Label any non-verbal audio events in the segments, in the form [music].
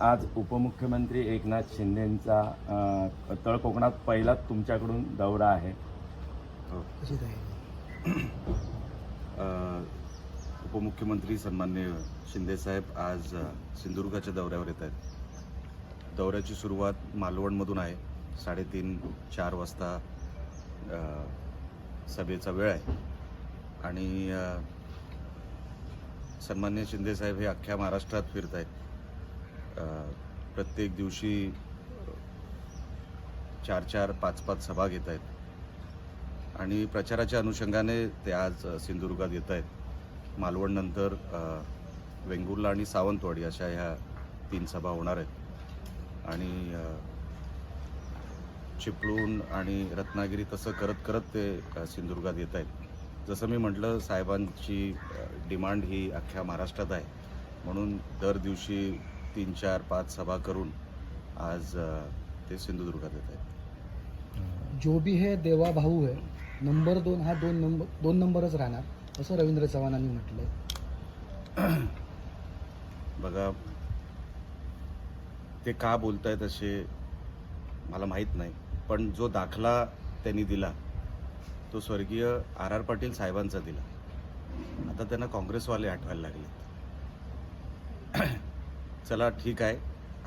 आज उपमुख्यमंत्री एकनाथ शिंदेंचा तळ कोकणात पहिलाच तुमच्याकडून दौरा आहे. अ, उपमुख्यमंत्री सन्मान्य शिंदेसाहेब आज सिंधुदुर्गाच्या दौऱ्यावर येत आहेत. दौऱ्याची सुरुवात मालवणमधून आहे. साडेतीन चार वाजता सभेचा वेळ आहे. आणि सन्मान्य शिंदेसाहेब हे अख्ख्या महाराष्ट्रात फिरत आहेत प्रत्येक दिवशी चार चार पाच पाच सभा घेत आहेत. आणि प्रचाराच्या अनुषंगाने ते आज सिंधुदुर्गात येत आहेत. मालवणनंतर वेंगुर्ला आणि सावंतवाडी अशा ह्या तीन सभा होणार आहेत. आणि चिपळूण आणि रत्नागिरी तसं करत करत ते सिंधुदुर्गात येत आहेत. जसं मी म्हटलं साहेबांची डिमांड ही अख्ख्या महाराष्ट्रात आहे. म्हणून दर दिवशी तीन चार पाच सभा करून आज ते सिंधुदुर्गात येत आहेत. जो भी है देवा भाऊ है नंबर दोन हा दोन नंबर दोन नंबरच राहणार असं रवींद्र चव्हाणांनी म्हटलंय. [clears throat] बघा ते का बोलतायत असे मला माहीत नाही पण जो दाखला त्यांनी दिला तो स्वर्गीय आर आर पाटील साहेबांचा दिला. आता त्यांना काँग्रेसवाले आठवायला लागले [clears throat] चला ठीक आहे.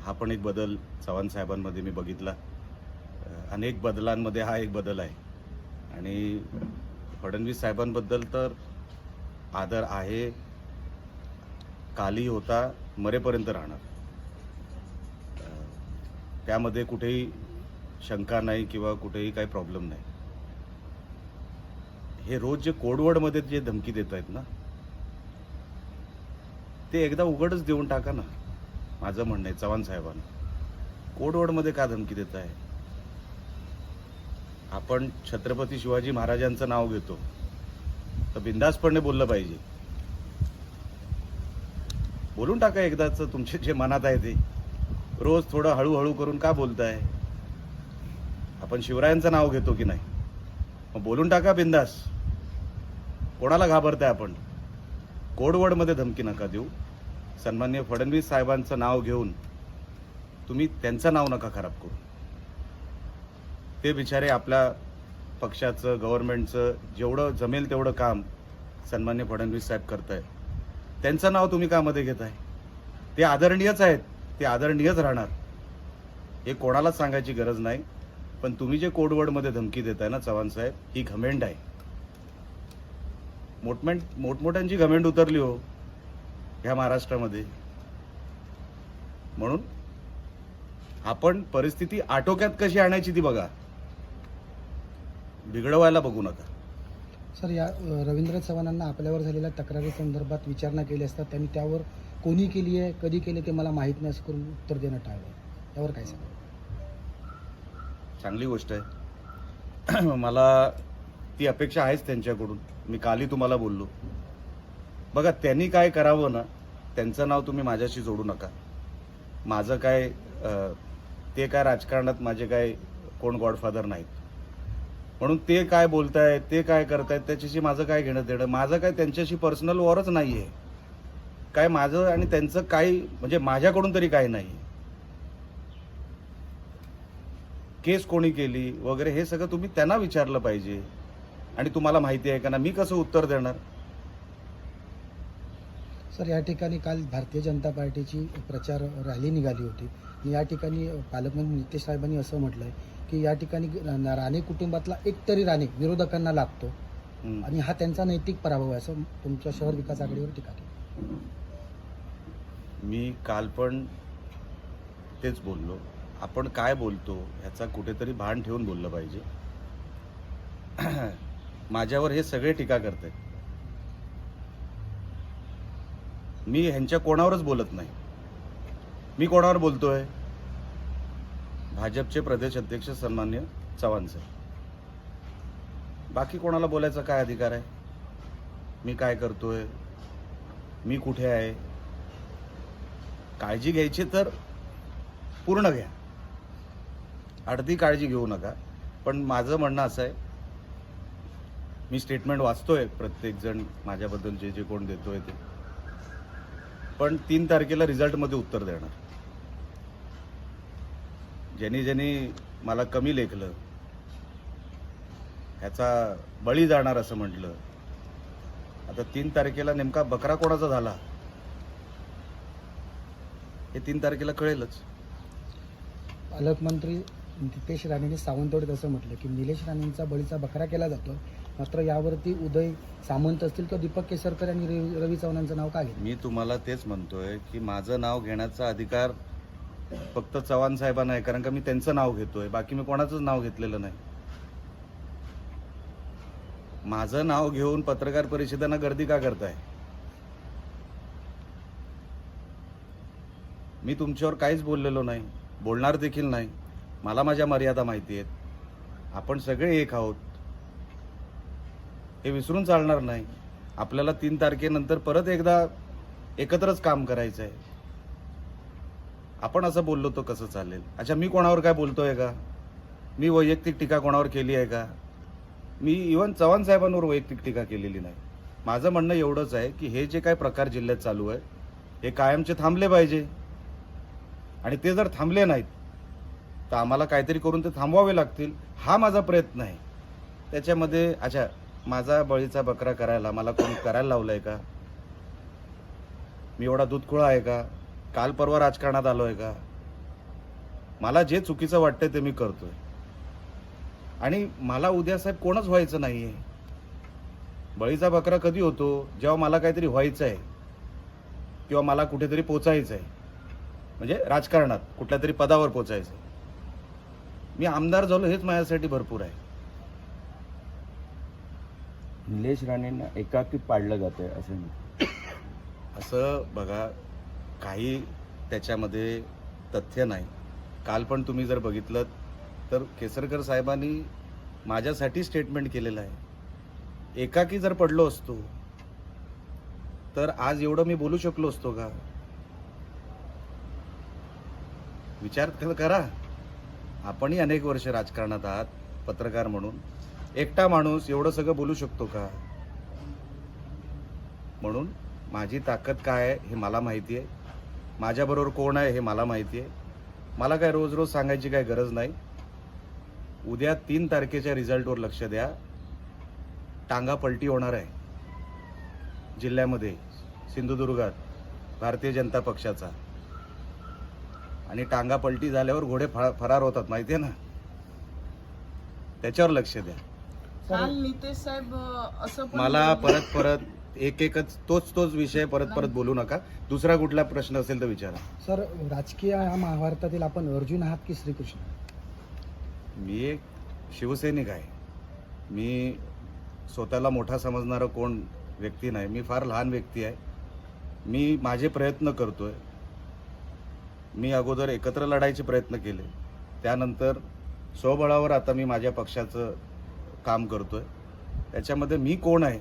हा पण एक बदल चव्हाण साहेबांमध्ये मी बघितला. अनेक बदलांमध्ये हा एक बदल आहे. आणि फडणवीस साहेबांबद्दल तर आदर आहे. काली होता मरेपर्यंत राहणार. त्यामध्ये कुठेही शंका नाही किंवा कुठेही काही प्रॉब्लेम नाही. हे रोज जे कोडवर्डमध्ये जे धमकी देत आहेत ना ते एकदा उघडच देऊन टाका ना. माझं म्हणणं आहे चव्हाण साहेबांना. कोडवर्डमध्ये का धमकी देत आहे? आपण छत्रपती शिवाजी महाराजांचं नाव घेतो. तर बिंदासपणे बोललं पाहिजे. बोलून टाका एकदाच तुमचे जे मनात आहे ते. रोज थोडं हळूहळू करून का बोलताय? आपण शिवरायांचं नाव घेतो की नाही? मग बोलून टाका बिंदास कोणाला घाबरताय आपण? कोडवर्डमध्ये धमकी नका देऊ. सन्मान्य फडणवीस साहेबांचं नाव घेऊन तुम्ही त्यांचं नाव नका खराब करू. ते बिचारे आपल्या पक्षाचं गव्हर्नमेंटचं जेवढं जमेल तेवढं काम सन्मान्य फडणवीस साहेब करत आहे त्यांचं नाव तुम्ही कामध्ये घेत आहे ते आदरणीयच आहेत ते आदरणीयच राहणार. हे कोणालाच सांगायची गरज नाही पण तुम्ही जे कोडवर्डमध्ये धमकी देताय ना चव्हाण साहेब ही घमेंड आहे. मोठमेंट मोठमोठ्यांची घमेंड उतरली हो. ह्या महाराष्ट्रामध्ये. म्हणून आपण परिस्थिती आटोक्यात कशी आणायची ती बघा. बिघडवायला बघू नका. सर या रवींद्र चव्हाणांना आपल्यावर झालेल्या तक्रारी संदर्भात विचारणा केली असता त्यांनी त्यावर कोणी केली आहे कधी केली ते मला माहीत नाही असं करून उत्तर देणं टाळलं. त्यावर काय सांगा? चांगली गोष्ट आहे. [clears throat] मला ती अपेक्षा आहेच त्यांच्याकडून. मी कालही तुम्हाला बोललो. बघा त्यांनी काय करावं ना त्यांचं नाव तुम्ही माझ्याशी जोडू नका. माझं काय ते काय राजकारणात माझे काय कोण गॉडफादर नाहीत. म्हणून ते काय बोलतायत ते काय करतायत त्याच्याशी माझं काय घेणं देणं माझं काय त्यांच्याशी पर्सनल वॉरच नाही आहे काय माझं आणि त्यांचं काही म्हणजे माझ्याकडून तरी काही नाही केस कोणी केली वगैरे हे सगळं तुम्ही त्यांना विचारलं पाहिजे. आणि तुम्हाला माहिती आहे का ना मी कसं उत्तर देणार? सर या ठिकाणी काल भारतीय जनता पार्टीची प्रचार रॅली निघाली होती. आणि या ठिकाणी पालकमंत्री नितेश साहेबांनी असं म्हटलंय की या ठिकाणी राणे कुटुंबातला एक तरी राणे विरोधकांना लागतो. आणि हा त्यांचा नैतिक पराभव आहे असं तुमच्या शहर विकास आघाडीवर टीका केली. मी काल पण तेच बोललो. आपण काय बोलतो ह्याचा कुठेतरी भान ठेवून बोललं पाहिजे. [clears throat] माझ्यावर हे सगळे टीका करतात मी ह्यांच्या कोणावरच बोलत नाही. मी कोणावर बोलतोय? भाजपचे प्रदेश अध्यक्ष सन्मान्य चव्हाण सर. बाकी कोणाला बोलायचा काय अधिकार आहे? मी काय करतोय? मी कुठे आहे? काळजी घ्यायची तर पूर्ण घ्या. अर्धी काळजी घेऊ नका. पण माझं म्हणणं असं आहे मी स्टेटमेंट वाचतोय प्रत्येकजण माझ्याबद्दल जे जे कोण देतोय ते. पण तीन तारखेला रिझल्टमध्ये उत्तर देणार. ज्यांनी ज्यांनी मला कमी लेखलं ह्याचा बळी जाणार असं म्हटलं आता तीन तारखेला नेमका बकरा कोणाचा झाला? हे तीन तारखेला कळेलच. पालकमंत्री नितेश राणेंनी सावंतवाडीत असं म्हटलं की निलेश राणेंचा बळीचा बकरा केला जातो मात्र यावरती उदय सामंत असतील किंवा दीपक केसरकर आणि रवी रवी चव्हाणांचं नाव का घेतलं मी तुम्हाला तेच म्हणतोय की माझं नाव घेण्याचा अधिकार फक्त चव्हाण साहेबांना आहे कारण का मी त्यांचं नाव घेतोय बाकी मी कोणाचंच नाव घेतलेलं नाही. माझं नाव घेऊन पत्रकार परिषदांना गर्दी का करताय? मी तुमच्यावर काहीच बोललेलो नाही बोलणार देखील नाही. मला माझ्या मर्यादा माहिती आहेत. आपण सगळे एक आहोत. हे विसरून चालणार नाही. आपल्याला तीन तारखेनंतर परत एकदा एकत्रच काम करायचं आहे. आपण असं बोललो तो कसं चालेल? अच्छा मी कोणावर काय बोलतोय का? मी वैयक्तिक टीका कोणावर केली आहे का? मी इवन चव्हाण साहेबांवर वैयक्तिक टीका केलेली नाही. माझं म्हणणं एवढंच आहे की हे जे काय प्रकार जिल्ह्यात चालू आहे हे कायमचे थांबले पाहिजे. आणि ते जर थांबले नाहीत तर आम्हाला काहीतरी करून ते थांबवावे लागतील हा माझा प्रयत्न आहे. त्याच्यामध्ये अच्छा माझा बळीचा बकरा करायला मला कोणी करायला लावलं आहे का? मी एवढा दूधखुळा आहे का? काल परवा राजकारणात आलो आहे का? मला जे चुकीचं वाटतंय ते मी करतोय. आणि मला उद्या साहेब कोणच व्हायचं नाही आहे बळीचा बकरा कधी होतो? जेव्हा मला काहीतरी व्हायचं आहे किंवा मला कुठेतरी पोचायचं आहे म्हणजे राजकारणात कुठल्या तरी पदावर पोचायचं आहे मी आमदार झालो हेच माझ्यासाठी भरपूर आहे. निलेश राणेंना एकाकी पाडलं जातंय असं असं बघा काही त्याच्यामध्ये तथ्य नाही. काल पण तुम्ही जर बघितलं तर केसरकर साहेबांनी माझ्यासाठी स्टेटमेंट केलेलं आहे. एकाकी जर पडलो असतो तर आज एवढं मी बोलू शकलो असतो का? विचार करा. आपणही अनेक वर्ष राजकारणात आहात पत्रकार म्हणून. एकटा माणूस एवढं सगळं बोलू शकतो का? म्हणून माझी ताकद काय आहे हे मला माहिती आहे. माझ्याबरोबर कोण आहे हे मला माहिती आहे. मला काय रोज रोज सांगायची काय गरज नाही. उद्या तीन तारखेच्या रिझल्टवर लक्ष द्या. टांगा पलटी होणार आहे. जिल्ह्यामध्ये सिंधुदुर्गात भारतीय जनता पक्षाचा. आणि टांगा पलटी झाल्यावर घोडे फरार होतात माहिती आहे ना? त्याच्यावर लक्ष द्या. काल नितेश साहेब अ, असं पण मला परत परत एक एकच तोच तोच विषय परत परत बोलू नका. दुसरा कुठला प्रश्न असेल तर विचारा. सर राजकीय या महाभारतातील आपण अर्जुन आहात की श्रीकृष्ण? मी एक शिवसैनिक आहे. मी स्वतःला मोठा समजणारं कोण व्यक्ती नाही. मी फार लहान व्यक्ती आहे. मी माझे प्रयत्न करतोय. मी अगोदर एकत्र लढायचे प्रयत्न केले. त्यानंतर स्वबळावर आता मी माझ्या पक्षाचं काम करतोय. त्याच्यामध्ये मी कोण आहे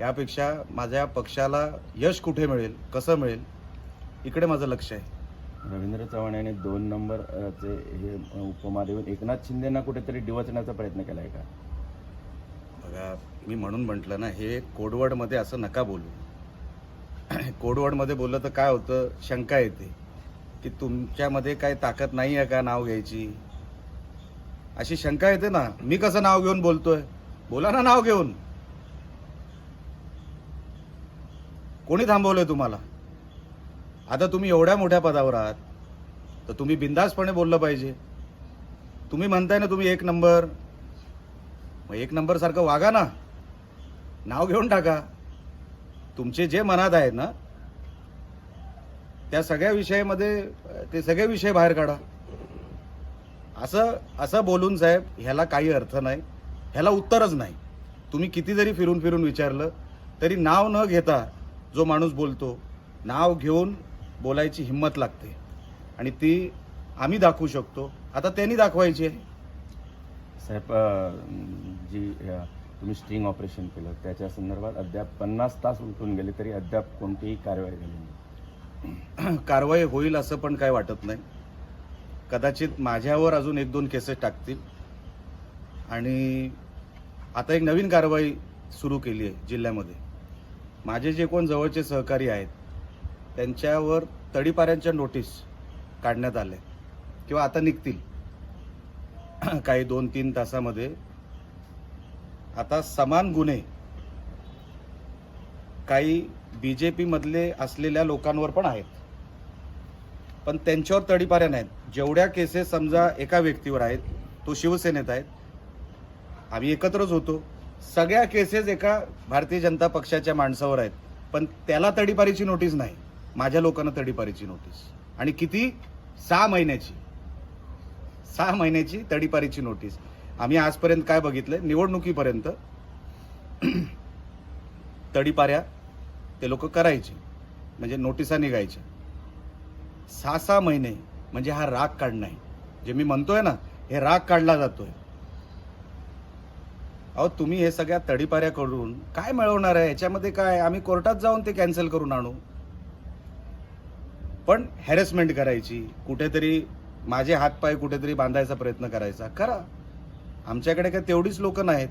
यापेक्षा माझ्या पक्षाला यश कुठे मिळेल कसं मिळेल इकडे माझं लक्ष आहे. रवींद्र चव्हाण यांनी दोन नंबर अ, चे हे उपमा देऊन एकनाथ शिंदेना कुठेतरी डिवचण्याचा प्रयत्न केलाय का? बघा मी म्हणून म्हटलं ना हे कोडवर्डमध्ये असं नका बोलू. [clears throat] कोडवर्डमध्ये बोललं तर काय होतं शंका येते. की तुमच्यामध्ये काय ताकद नाही आहे का नाव घ्यायची? अशी शंका येते ना मी कसं नाव घेऊन बोलतोय? बोला ना नाव घेऊन. कोणी थांबवलंय तुम्हाला? आता तुम्ही एवढ्या मोठ्या पदावर आहात तर तुम्ही बिंदासपणे बोललं पाहिजे. तुम्ही म्हणताय ना तुम्ही एक नंबर. मग एक नंबर सारखं वागा ना. नाव घेऊन टाका. तुमचे जे मनात आहेत ना त्या सगळ्या विषयामध्ये ते सगळे विषय बाहेर काढा. असं असं बोलून साहेब ह्याला काही अर्थ नाही. ह्याला उत्तरच नाही. तुम्ही किती जरी फिरून फिरून विचारलं तरी नाव न घेता जो माणूस बोलतो नाव घेऊन बोलायची हिंमत लागते. आणि ती आम्ही दाखवू शकतो. आता त्यांनी दाखवायची आहे. साहेब जी तुम्ही स्टिंग ऑपरेशन केलं त्याच्या संदर्भात अद्याप पन्नास तास उलटून गेले तरी अद्याप कोणतीही कारवाई झाली नाही. कारवाई होईल असं पण काय वाटत नाही. कदाचित माझ्यावर अजून एक दोन केसेस टाकतील. आणि आता एक नवीन कारवाई सुरू केली आहे जिल्ह्यामध्ये. माझे जे कोण जवळचे सहकारी आहेत त्यांच्यावर तडीपाऱ्यांच्या नोटीस काढण्यात आल्या किंवा आता निघतील. [clears throat] काही दोन तीन तासामध्ये. आता समान गुन्हे काही बी जे पीमधले असलेल्या लोकांवर पण आहेत. पण त्यांच्यावर तडीपाऱ्या नाहीत. जेवढ्या केसेस समजा एका व्यक्तीवर आहेत तो शिवसेनेत आहेत आम्ही एकत्रच होतो. सगळ्या केसेस एका भारतीय जनता पक्षाच्या माणसावर आहेत. पण त्याला तडीपारीची नोटीस नाही. माझ्या लोकांना तडीपारीची नोटीस आणि किती? सहा महिन्याची. सहा महिन्याची तडीपारीची नोटीस आम्ही आजपर्यंत काय बघितलं निवडणुकीपर्यंत [clears throat] तडीपाऱ्या ते लोक करायचे. म्हणजे नोटिसा निघायच्या. सहा सहा महिने म्हणजे हा राग काढणं आहे. जे मी म्हणतोय ना हे राग काढला जातोय. अहो तुम्ही हे सगळ्या तडीपाऱ्या करून काय मिळवणार आहे? याच्यामध्ये काय? आम्ही कोर्टात जाऊन ते कॅन्सल करून आणू. पण हॅरेसमेंट करायची कुठेतरी माझे हातपाय कुठेतरी बांधायचा प्रयत्न करायचा. करा. आमच्याकडे काय तेवढीच लोक नाहीत.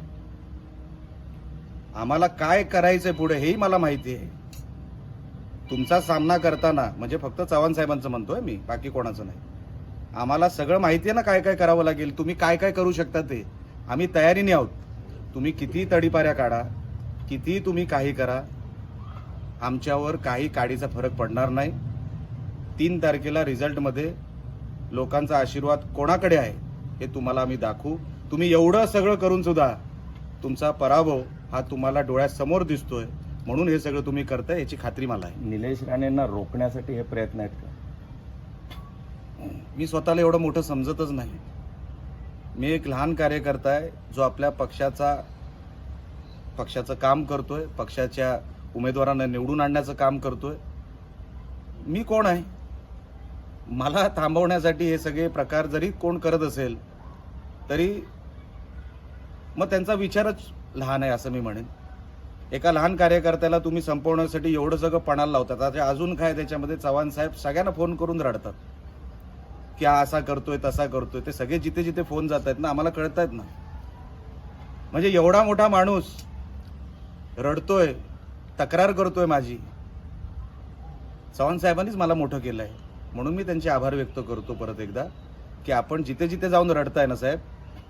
आम्हाला काय करायचंय पुढे हेही मला माहिती आहे. तुमचा सामना करताना म्हणजे फक्त चव्हाण साहेबांचं म्हणतोय मी बाकी कोणाचं नाही. आम्हाला सगळं माहिती आहे ना काय काय करावं लागेल तुम्ही काय काय करू शकता ते. आम्ही तयारीने आहोत. तुम्ही किती तडीपाऱ्या काढा किती तुम्ही काही करा आमच्यावर काही काडीचा फरक पडणार नाही. तीन तारखेला रिझल्टमध्ये लोकांचा आशीर्वाद कोणाकडे आहे हे तुम्हाला आम्ही दाखवू. तुम्ही एवढं सगळं करून सुद्धा तुमचा पराभव हा तुम्हाला डोळ्यासमोर दिसतोय. म्हणून हे सगळं तुम्ी करताय याची खात्री मला आहे. निलेश राणेंना रोखण्यासाठी हे प्रयत्न आहेत का? मी स्वतःला एवढं मोठं समजतच नाही. मी एक लहान कार्यकर्ता आहे जो आपल्या पक्षाचा पक्षाचं काम करतोय पक्षाच्या उमेदवारांना निवडून आणण्याचं काम करतोय. मी कोण आहे? मला थांबवण्यासाठी हे सगळे प्रकार जरी कोण करत असेल तरी मग त्यांचा विचारच लहान आहे असं मी म्हणेन. एका लहान कार्यकर्त्याला तुम्ही संपवण्यासाठी एवढं सगळं पणाला लावतात. आता अजून काय त्याच्यामध्ये चव्हाण साहेब सगळ्यांना फोन करून रडतात. की हा असा करतोय तसा करतोय. ते सगळे जिथे जिथे फोन जात आहेत ना आम्हाला कळत आहेत ना. म्हणजे एवढा मोठा माणूस रडतोय तक्रार करतोय माझी. चव्हाण साहेबांनीच मला मोठं केलं आहे म्हणून मी त्यांचे आभार व्यक्त करतो परत एकदा की आपण जिथे जिथे जाऊन रडताय ना साहेब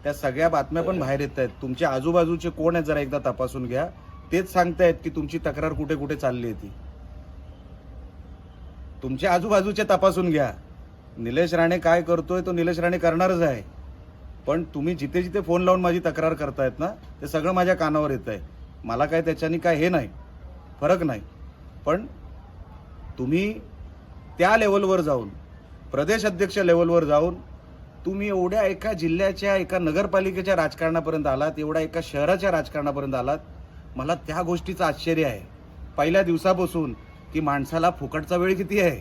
त्या सगळ्या बातम्या पण बाहेर येत आहेत. तुमच्या आजूबाजूचे कोण आहेत जरा एकदा तपासून घ्या. तेच सांगतायत की तुमची तक्रार कुठे कुठे चालली आहे ती. तुमच्या आजूबाजूचे तपासून घ्या. निलेश राणे काय करतोय तो निलेश राणे करणारच आहे. पण तुम्ही जिथे जिथे फोन लावून माझी तक्रार करतायत ना ते सगळं माझ्या कानावर येत आहे मला काय त्याच्यानी काय हे नाही फरक नाही. पण तुम्ही त्या लेवलवर जाऊन प्रदेश अध्यक्ष लेवलवर जाऊन तुम्ही एवढ्या एका जिल्ह्याच्या एका नगरपालिकेच्या राजकारणापर्यंत आलात एवढ्या एका शहराच्या राजकारणापर्यंत आलात मला त्या गोष्टीचं आश्चर्य आहे. पहिल्या दिवसापासून की माणसाला फुकटचा वेळ किती आहे?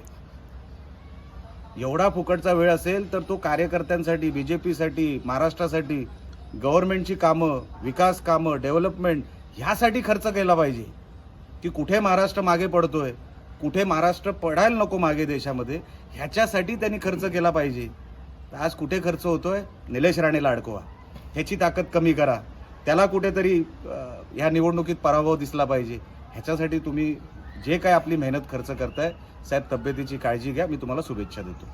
एवढा फुकटचा वेळ असेल तर तो कार्यकर्त्यांसाठी बी जे पीसाठी महाराष्ट्रासाठी गव्हर्नमेंटची कामं विकास कामं डेव्हलपमेंट ह्यासाठी खर्च केला पाहिजे. की कुठे महाराष्ट्र मागे पडतोय कुठे महाराष्ट्र पडायला नको मागे देशामध्ये ह्याच्यासाठी त्यांनी खर्च केला पाहिजे. आज कुठे खर्च होतोय? निलेश राणेला अडकवा ह्याची ताकद कमी करा. त्याला कुठेतरी ह्या निवडणुकीत पराभव दिसला पाहिजे. ह्याच्यासाठी तुम्ही जे काय आपली मेहनत खर्च करताय साहेब तब्येतीची काळजी घ्या. मी तुम्हाला शुभेच्छा देतो.